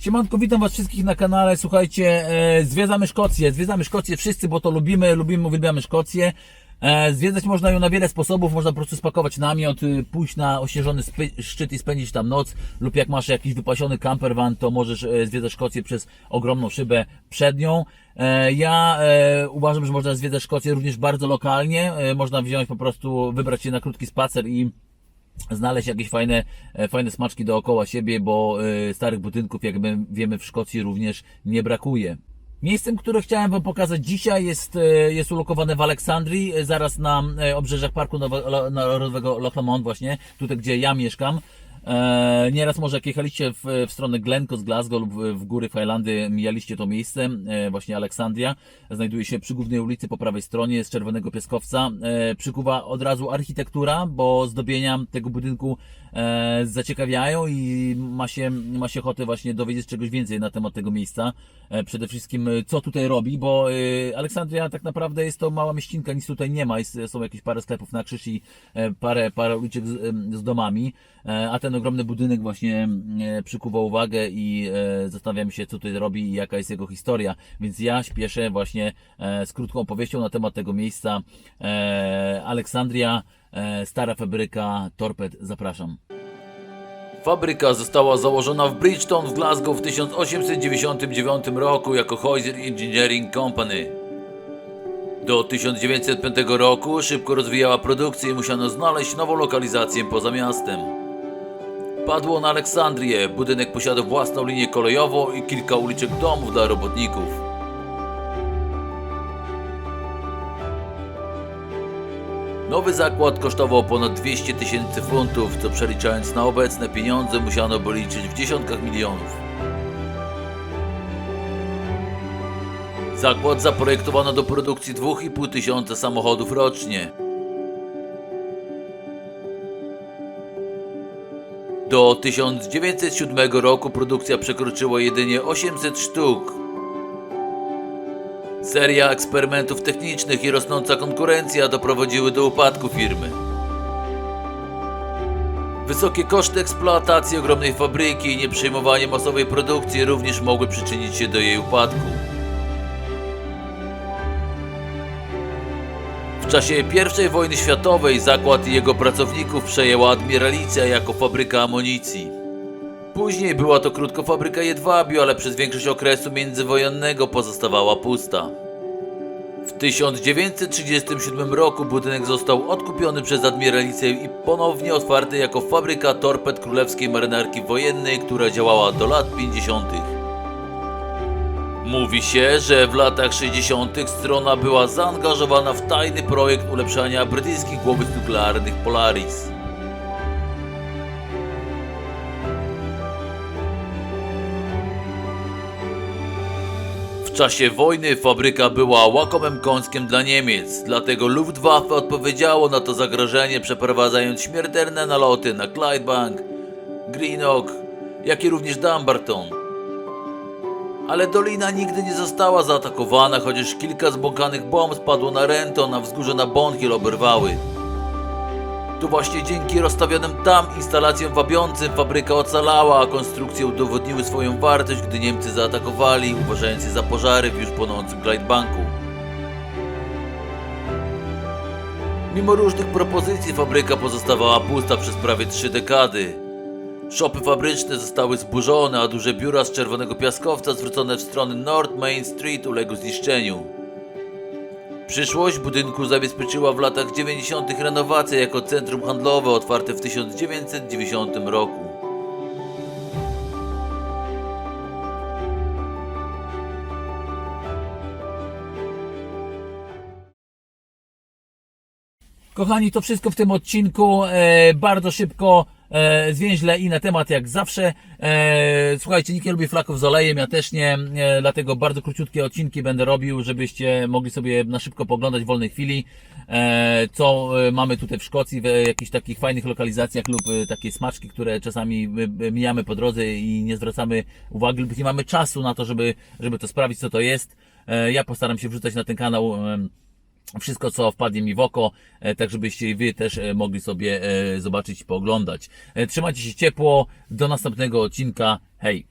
Siemanko, witam was wszystkich na kanale. Słuchajcie, e, zwiedzamy Szkocję. Zwiedzamy Szkocję wszyscy, bo to lubimy, lubimy, uwielbiamy Szkocję. E, zwiedzać można ją na wiele sposobów. Można po prostu spakować namiot, y, pójść na ośnieżony szczyt i spędzić tam noc. Lub jak masz jakiś wypasiony campervan, to możesz e, zwiedzać Szkocję przez ogromną szybę przednią. E, ja e, uważam, że można zwiedzać Szkocję również bardzo lokalnie. E, można wziąć po prostu, wybrać się na krótki spacer i znaleźć jakieś fajne, e, fajne smaczki dookoła siebie, bo e, starych budynków, jak my wiemy, w Szkocji również nie brakuje. Miejscem, które chciałem Wam pokazać dzisiaj jest, e, jest ulokowane w Aleksandrii, zaraz na obrzeżach Parku Narodowego Loch Lomond właśnie, tutaj gdzie ja mieszkam. E, nieraz może jak jechaliście w, w stronę Glencoe z Glasgow lub w, góry w Highlandy, mijaliście to miejsce, e, właśnie Aleksandria. Znajduje się przy głównej ulicy po prawej stronie z Czerwonego Piaskowca. E, przykuwa od razu architektura, bo zdobienia tego budynku zaciekawiają i ma się, ma się ochotę właśnie dowiedzieć czegoś więcej na temat tego miejsca. Przede wszystkim co tutaj robi, bo Aleksandria tak naprawdę jest to mała mieścinka, nic tutaj nie ma. Jest, są jakieś parę sklepów na krzyż i parę, parę uliczek z, z domami, a ten ogromny budynek właśnie e, przykuwa uwagę i e, zastanawiamy się, co tutaj robi i jaka jest jego historia. Więc ja śpieszę właśnie e, z krótką opowieścią na temat tego miejsca. Aleksandria, stara fabryka torped, zapraszam. Fabryka została założona w Bridgetown w Glasgow w 1899 roku jako Heuser Engineering Company. Do 1905 roku szybko rozwijała produkcję i musiano znaleźć nową lokalizację poza miastem. Padło na Aleksandrię, budynek posiadał własną linię kolejową i kilka uliczek domów dla robotników. Nowy zakład kosztował ponad 200 tysięcy funtów, co przeliczając na obecne pieniądze musiano by liczyć w dziesiątkach milionów. Zakład zaprojektowano do produkcji 2,5 tysiąca samochodów rocznie. Do 1907 roku produkcja przekroczyła jedynie 800 sztuk. Seria eksperymentów technicznych i rosnąca konkurencja doprowadziły do upadku firmy. Wysokie koszty eksploatacji ogromnej fabryki i nieprzejmowanie masowej produkcji również mogły przyczynić się do jej upadku. W czasie I wojny światowej zakład i jego pracowników przejęła admiralicja jako fabryka amunicji. Później była to krótko fabryka jedwabiu, ale przez większość okresu międzywojennego pozostawała pusta. W 1937 roku budynek został odkupiony przez admiralicję i ponownie otwarty jako fabryka torped Królewskiej Marynarki Wojennej, która działała do lat 50. Mówi się, że w latach 60. strona była zaangażowana w tajny projekt ulepszania brytyjskich głowic nuklearnych Polaris. W czasie wojny fabryka była łakomym kąskiem dla Niemiec, dlatego Luftwaffe odpowiedziało na to zagrożenie przeprowadzając śmiertelne naloty na Clydebank, Greenock, jak i również Dumbarton. Ale dolina nigdy nie została zaatakowana, chociaż kilka zbłąkanych bomb spadło na Renton, a wzgórze na Bondhill oberwały. To właśnie dzięki rozstawionym tam instalacjom wabiącym fabryka ocalała, a konstrukcje udowodniły swoją wartość, gdy Niemcy zaatakowali, uważając je za pożary w już płonącym Clydebanku. Mimo różnych propozycji fabryka pozostawała pusta przez prawie trzy dekady. Szopy fabryczne zostały zburzone, a duże biura z czerwonego piaskowca zwrócone w stronę North Main Street uległy zniszczeniu. Przyszłość budynku zabezpieczyła w latach 90. renowacja jako centrum handlowe otwarte w 1990 roku. Kochani, to wszystko w tym odcinku. E, bardzo szybko, e, zwięźle i na temat jak zawsze. E, słuchajcie, nikt nie lubi flaków z olejem, ja też nie, e, dlatego bardzo króciutkie odcinki będę robił, żebyście mogli sobie na szybko poglądać w wolnej chwili, co mamy tutaj w Szkocji, w jakichś takich fajnych lokalizacjach lub takie smaczki, które czasami mijamy po drodze i nie zwracamy uwagi lub nie mamy czasu na to, żeby, żeby to sprawdzić, co to jest. Ja postaram się wrzucać na ten kanał wszystko, co wpadnie mi w oko, e, tak żebyście i wy też e, mogli sobie e, zobaczyć i pooglądać. Trzymajcie się ciepło, do następnego odcinka, hej!